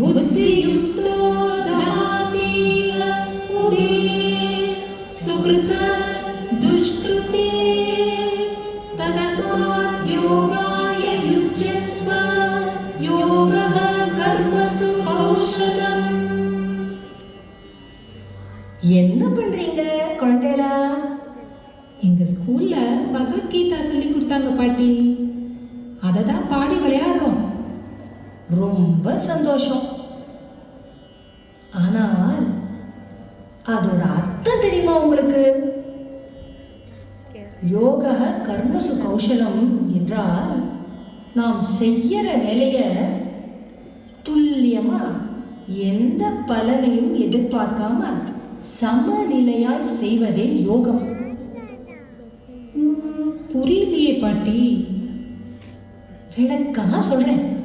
बुद्धियुक्तो जातीय पुरे सुकृत दुष्कृते तस्माद्योगाय युज्यस्व योगः कर्मसु औषधम् என்ன பண்றீங்க குழந்தைகளா? எங்க ஸ்கூல்ல பகவத்கீதா சொல்லி கொடுத்தாங்க பாட்டி. அதை தான் பாடி விளையாடுறோம். ரொம்ப சந்தோஷம். ஆனால் அதோட அர்த்தம் தெரியுமா உங்களுக்கு? யோக கர்மசு கௌசலம் என்றால் நாம் செய்யற வேலைய துல்லியமா எந்த பலனையும் எதிர்பார்க்காம சமநிலையாய் செய்வதே யோகம். புரியலையே பாட்டி. விளக்கமா சொல்றேன்.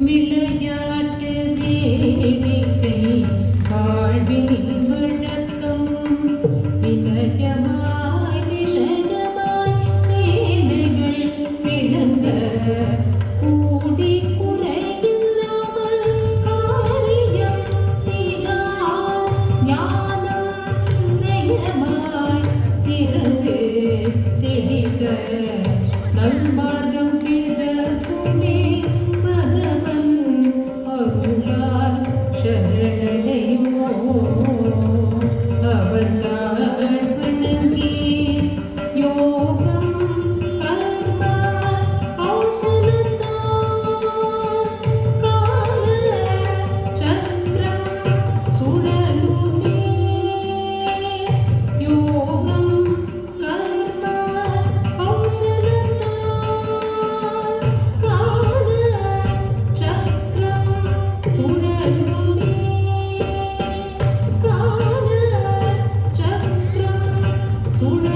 Mi ley ya शरण azul.